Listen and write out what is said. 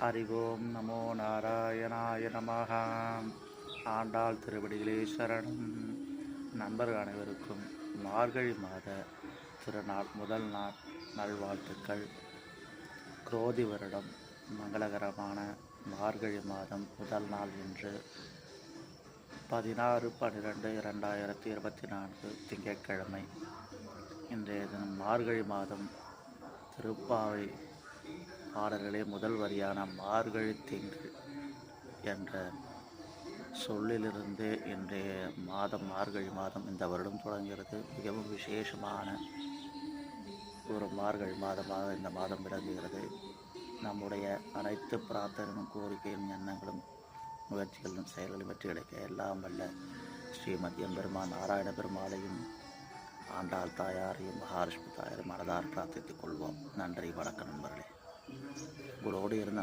அறிவோம். நமோ நாராயணாய நமஹ. ஆண்டாள் திருவடிகளே சரணம் நண்பர்கள் அனைவருக்கும் மார்கழி மாத திருநாள் முதல் நாள் நல்வாழ்த்துக்கள். குரோதி வருடம் மங்களகரமான மார்கழி மாதம் முதல் நாள் இன்று. பதினாறு பன்னிரெண்டு இரண்டாயிரத்தி இருபத்தி நான்கு திங்கட்கிழமை. இன்றைய தினம் மார்கழி மாதம். திருப்பாவை பாடல்களே முதல் வரியான மார்கழி திங்கள் என்ற சொல்லிலிருந்து இன்றைய மாதம் மார்கழி மாதம் இந்த வருடம் தொடங்குகிறது. மிகவும் விசேஷமான ஒரு மார்கழி மாதமாக இந்த மாதம் விளங்குகிறது. நம்முடைய அனைத்து பிரார்த்தனையும் கோரிக்கையும் எண்ணங்களும் முயற்சிகளும் செயல்களும் வெற்றி கிடைக்க எல்லாம் வல்ல ஸ்ரீமத் எம்பெருமான் நாராயண பெருமாளையும் ஆண்டாள் தாயாரையும் மகாலட்சுமி தாயாரையும் மனதார் பிரார்த்தித்துக் கொள்வோம். நன்றி வணக்கம் நண்பர்களே. ഗുളോടെ ഇരുന്ന